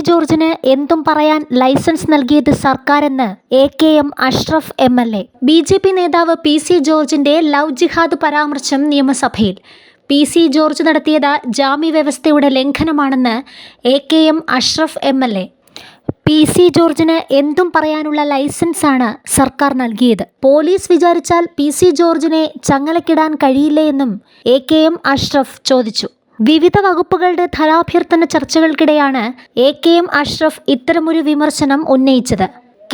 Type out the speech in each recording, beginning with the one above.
ജോർജിന് എന്തും പറയാൻ ലൈസൻസ് നൽകിയത് സർക്കാരെന്ന് A K M Ashraf M L A. B J P നേതാവ് പി സി ജോർജിന്റെ ലവ് ജിഹാദ് പരാമർശം നിയമസഭയിൽ. പി സി ജോർജ് നടത്തിയത് ജാമ്യവ്യവസ്ഥയുടെ ലംഘനമാണെന്ന് A K M Ashraf M L A. P C ജോർജിന് എന്തും പറയാനുള്ള ലൈസൻസാണ് സർക്കാർ നൽകിയത്. പോലീസ് വിചാരിച്ചാൽ പി സി ജോർജിനെ ചങ്ങലക്കിടാൻ കഴിയില്ലേ എന്നും എ കെ എം അഷ്റഫ് ചോദിച്ചു. വിവിധ വകുപ്പുകളുടെ ധനാഭ്യർത്ഥന ചർച്ചകൾക്കിടെയാണ് എ കെ എം അഷ്റഫ് ഇത്തരമൊരു വിമർശനം ഉന്നയിച്ചത്.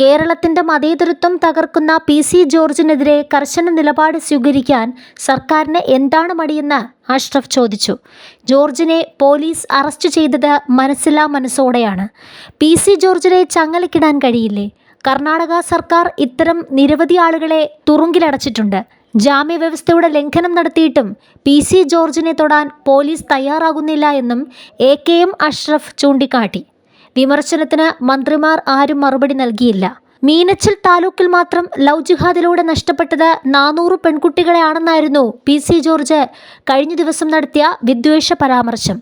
കേരളത്തിന്റെ മതേതരത്വം തകർക്കുന്ന പി സി ജോർജിനെതിരെ കർശന നിലപാട് സ്വീകരിക്കാൻ സർക്കാരിന് എന്താണ് മടിയെന്ന് അഷ്റഫ് ചോദിച്ചു. ജോർജിനെ പോലീസ് അറസ്റ്റ് ചെയ്തത് മനസ്സിലാ മനസ്സോടെയാണ്. പി സി ജോർജിനെ ചങ്ങലക്കിടാൻ കഴിയില്ലേ? കർണാടക സർക്കാർ ഇത്തരം നിരവധി ആളുകളെ തുറുങ്കിലടച്ചിട്ടുണ്ട്. ജാമ്യവ്യവസ്ഥയുടെ ലംഘനം നടത്തിയിട്ടും പി സി ജോർജിനെ തൊടാൻ പോലീസ് തയ്യാറാകുന്നില്ല എന്നും എ കെ എം അഷ്റഫ് ചൂണ്ടിക്കാട്ടി. വിമർശനത്തിന് മന്ത്രിമാർ ആരും മറുപടി നൽകിയില്ല. മീനച്ചിൽ താലൂക്കിൽ മാത്രം ലവ് ജിഹാദിലൂടെ നഷ്ടപ്പെട്ടത് നാനൂറ് പെൺകുട്ടികളെയാണെന്നായിരുന്നു പി സി ജോർജ് കഴിഞ്ഞ ദിവസം നടത്തിയ വിദ്വേഷ പരാമർശം.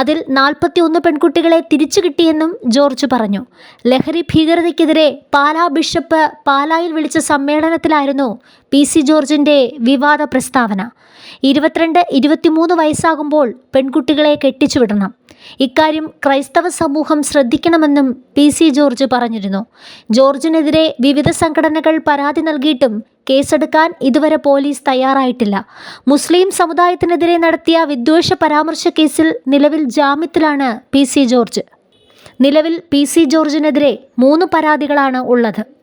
അതിൽ നാൽപ്പത്തി ഒന്ന് പെൺകുട്ടികളെ തിരിച്ചു കിട്ടിയെന്നും ജോർജ് പറഞ്ഞു. ലഹരി ഭീകരതയ്ക്കെതിരെ പാലാ ബിഷപ്പ് പാലായിൽ വിളിച്ച സമ്മേളനത്തിലായിരുന്നു പി സി ജോർജിന്റെ വിവാദ പ്രസ്താവന. ഇരുപത്തിരണ്ട് ഇരുപത്തിമൂന്ന് വയസ്സാകുമ്പോൾ പെൺകുട്ടികളെ കെട്ടിച്ചുവിടണം ഇക്കാര്യം ക്രൈസ്തവ സമൂഹം ശ്രദ്ധിക്കണമെന്നും പി സി ജോർജ് പറഞ്ഞിരുന്നു. ജോർജിനെതിരെ വിവിധ സംഘടനകൾ പരാതി നൽകിയിട്ടും കേസെടുക്കാൻ ഇതുവരെ പോലീസ് തയ്യാറായിട്ടില്ല. മുസ്ലിം സമുദായത്തിനെതിരെ നടത്തിയ വിദ്വേഷ പരാമർശ കേസിൽ നിലവിൽ ജാമ്യത്തിലാണ് പി സി ജോർജ്. നിലവിൽ പി സി ജോർജിനെതിരെ മൂന്ന് പരാതികളാണ് ഉള്ളത്.